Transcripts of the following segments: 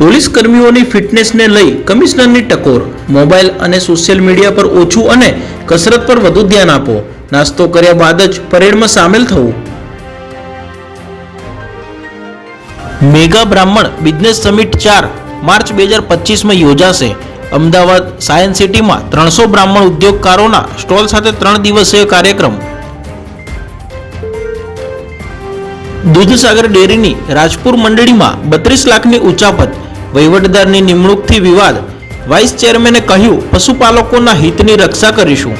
Police કર્મીઓની ફિટનેસને લઈ કમિશનરની ટકોર. Mobile અને સોશિયલ મીડિયા પર ઓછું અને કસરત પર વધુ ધ્યાન આપો. નાસ્તો કર્યા બાદ જ પરેડમાં સામેલ થવું. મેગા બ્રાહ્મણ બિઝનેસ સમિટ ચાર માર્ચ બે હજાર પચીસમાં યોજાશે. અમદાવાદ સાયન્સ સિટીમાં ત્રણસો બ્રાહ્મણ ઉદ્યોગકારોના સ્ટોલ સાથે ત્રણ દિવસીય કાર્યક્રમ. દૂધસાગર ડેરીની રાજપુર મંડળીમાં બત્રીસ લાખની ઉચાપત. વહીવટદારની નિમણૂકથી વિવાદ. વાઇસ ચેરમેને કહ્યું, પશુપાલકોના હિતની રક્ષા કરીશું.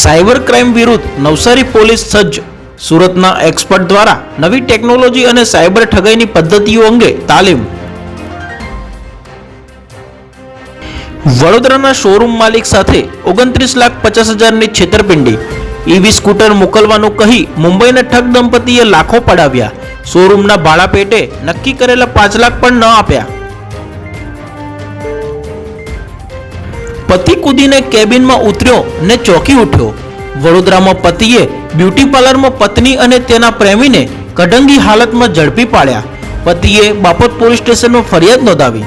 સાયબર ક્રાઇમ વિરુદ્ધ નવસારી પોલીસ સજ્જ સુરતના એક્સપર્ટ દ્વારા નવી ટેકનોલોજી અને સાયબર ઠગાઈની પદ્ધતિઓ અંગે તાલીમ. વડોદરાના શોરૂમ માલિક સાથે ઓગણત્રીસ લાખ પચાસ હજારની છેતરપિંડી. ઈવી સ્કૂટર મોકલવાનું કહી મુંબઈના ઠગ દંપતીએ લાખો પડાવ્યા. શોરૂમના ભાડા પેટે નક્કી કરેલા પાંચ લાખ પણ ન આપ્યા. પતિ કૂદીને કેબિનમાં ઉતર્યો ને ચોંકી ઉઠ્યો. વડોદરામાં પતિએ બ્યુટી પાર્લરમાં પત્ની અને તેના પ્રેમીને કઢંગી હાલતમાં ઝડપી પાડ્યા. પતિએ બાપત પોલીસ સ્ટેશનમાં ફરિયાદ નોંધાવી.